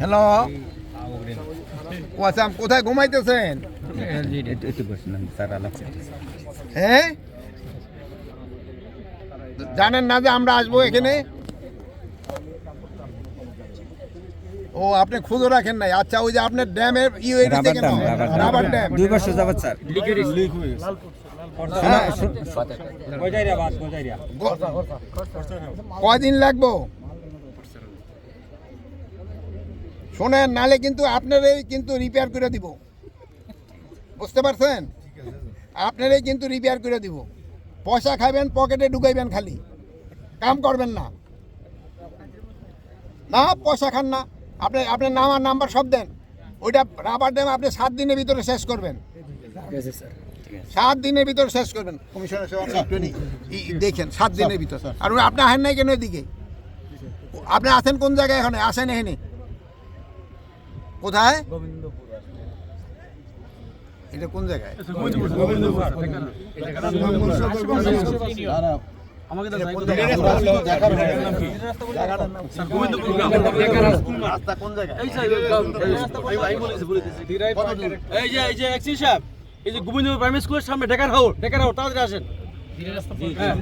Hello ও আচ্ছা কোথায় ঘুমাইতেছেন? হ্যাঁ? জানেন না যে আমরা আসব এখানে? ও আপনি খুঁজো রাখেন নাই। আচ্ছা ওই যে আপনার ড্যামের ই হয়ে গেছে কেন রাবার ড্যাম দুই বছর যাবত স্যার। হ্যাঁ। কয়দিন লাগবো? শোনেন নালে কিন্তু আপনারই কিন্তু রিপেয়ার করে দিব। বুঝতে পারছেন? আপনারই কিন্তু রিপেয়ার করে দিব। পয়সা খাবেন পকেটে ঢুকাইবেন খালি। কাম করবেন না। না পয়সা খান না। আপনি আপনার নাম আর নাম্বার সব দেন। ওইটা রাবার ড্যাম আপনি সাত দিনের ভিতরে শেষ করবেন। সাত দিনের ভিতরে শেষ করবেন। কমিশনার আপনি দেখেন সাত দিনের ভিতর। আর ওই আপনি আসেন নাই কেন এদিকে? আপনি আছেন কোন জায়গায় এখানে? আসেন এখানে। কোথায় এটা কোন জায়গায় রাস্তা এই যে এই যে এক্সি সাহেব এই যে গোবিন্দ প্রাইমারি স্কুলের সামনে ডেকার হাউস ডেকার হাউস তাড়াতাড়ি আসেন হ্যাঁ